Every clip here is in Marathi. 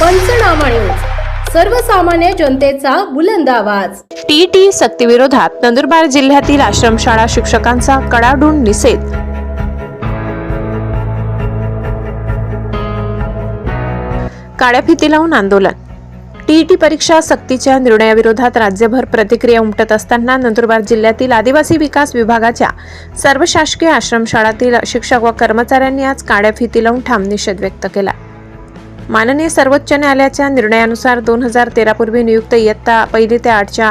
पंचनामा न्यूज. सर्वसामान्य जनतेचा बुलंद आवाज. टीईटी सक्तीविरोधात नंदुरबार जिल्ह्यातील आश्रमशाळा शिक्षकांचा कडाडून निषेध. काळ्या फिती लावून आंदोलन. टीईटी परीक्षा सक्तीच्या निर्णयाविरोधात राज्यभर प्रतिक्रिया उमटत असताना नंदुरबार जिल्ह्यातील आदिवासी विकास विभागाच्या सर्व शासकीय आश्रमशाळातील शिक्षक व कर्मचाऱ्यांनी आज काळ्या फिती लावून ठाम निषेध व्यक्त केला. माननीय सर्वोच्च न्यायालयाच्या निर्णयानुसार दोन हजार तेरापूर्वी नियुक्त इयत्ता पहिली ते आठच्या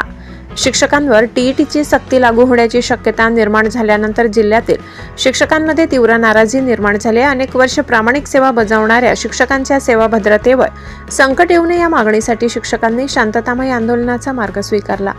शिक्षकांवर टीईटीची सक्ती लागू होण्याची शक्यता निर्माण झाल्यानंतर जिल्ह्यातील शिक्षकांमध्ये तीव्र नाराजी निर्माण झाली अनेक वर्ष प्रामाणिक सेवा बजावणाऱ्या शिक्षकांच्या सेवा भद्रतेवर संकट येऊ नये या मागणीसाठी शिक्षकांनी शांततामय आंदोलनाचा मार्ग स्वीकारला.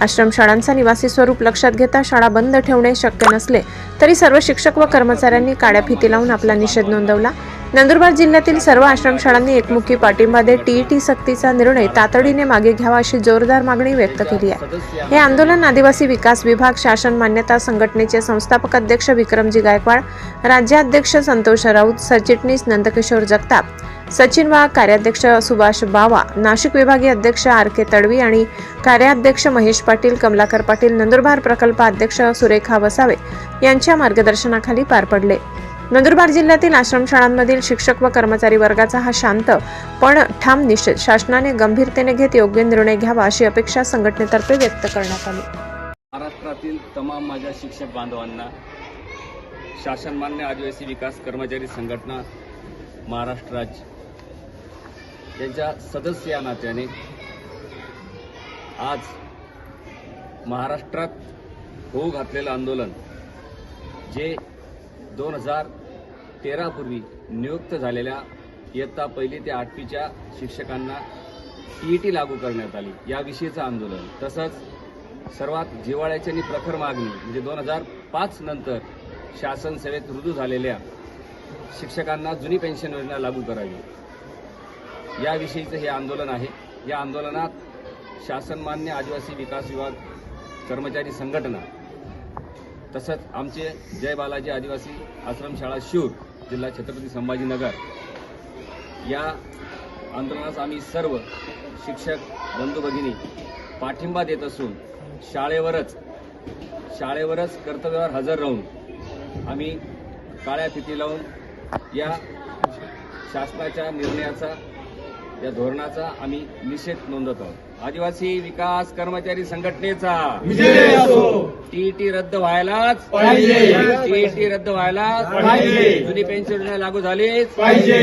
आश्रमशाळांचा निवासी स्वरूप लक्षात घेता शाळा बंद ठेवणे शक्य नसले तरी सर्व शिक्षक व कर्मचाऱ्यांनी काळ्या फिती लावून आपला निषेध नोंदवला. नंदुरबार जिल्ह्यातील सर्व आश्रमशाळांनी एकमुखी पाठिंबा देत टीईटी सक्तीचा निर्णय तातडीने मागे घ्यावा अशी जोरदार मागणी व्यक्त केली आहे. हे आंदोलन आदिवासी विकास विभाग शासन मान्यता संघटनेचे संस्थापक अध्यक्ष विक्रमजी गायकवाड राज्याध्यक्ष संतोष राऊत सरचिटणीस नंदकिशोर जगताप सचिन वाघ कार्याध्यक्ष सुभाष बावा नाशिक विभागीय अध्यक्ष आर के तडवी आणि कार्याध्यक्ष महेश पाटील कमलाकर पाटील नंदुरबार प्रकल्प अध्यक्ष सुरेखा वसावे यांच्या मार्गदर्शनाखाली पार पडले. नंदुरबार जिल्ह्यातील आश्रमशाळांमधील शिक्षक व कर्मचारी वर्गाचा हा शांत पण ठाम निषेध. शासनाने गंभीरतेने घेत योग्य निर्णय घ्यावा अशी अपेक्षा संघटनेतर्फे व्यक्त करण्यात आली. महाराष्ट्रातील तमाम माझ्या शिक्षक बांधवांना शासनमान्य आदिवासी विकास कर्मचारी संघटना महाराष्ट्र राज्य यांच्या सदस्य या नात्याने आज महाराष्ट्रात होऊ घातलेलं आंदोलन जे दोन हजार तेरापूर्वी नियुक्त झालेल्या इयत्ता पहिली ते आठवीच्या शिक्षकांना टीईटी लागू करण्यात आली. याविषयीचं आंदोलन. तसंच सर्वात जिव्हाळ्याची आणि प्रखर मागणी म्हणजे दोन हजार पाच नंतर शासन सेवेत रुजू झालेल्या शिक्षकांना जुनी पेन्शन योजना लागू करावी. याविषयीचं हे आंदोलन आहे. या आंदोलनात शासनमान्य आदिवासी विकास विभाग कर्मचारी संघटना तसंच आमचे जय बालाजी आदिवासी आश्रमशाळा शूर जिल्हा छत्रपती संभाजीनगर. या आंदोलनास आम्ही सर्व शिक्षक बंधू भगिनी पाठिंबा देत असून शाळेवरच शाळेवरच कर्तव्यावर हजर राहून आम्ही काळ्या फिती लावून या शासनाच्या निर्णयाचा या धोरणाचा आम्ही निषेध नोंदवत आहोत आदिवासी विकास कर्मचारी संघटनेचा टीईटी रद्द व्हायलाच. टीईटी रद्द व्हायलाच. जुनी पेन्शन योजना लागू झालीच पाहिजे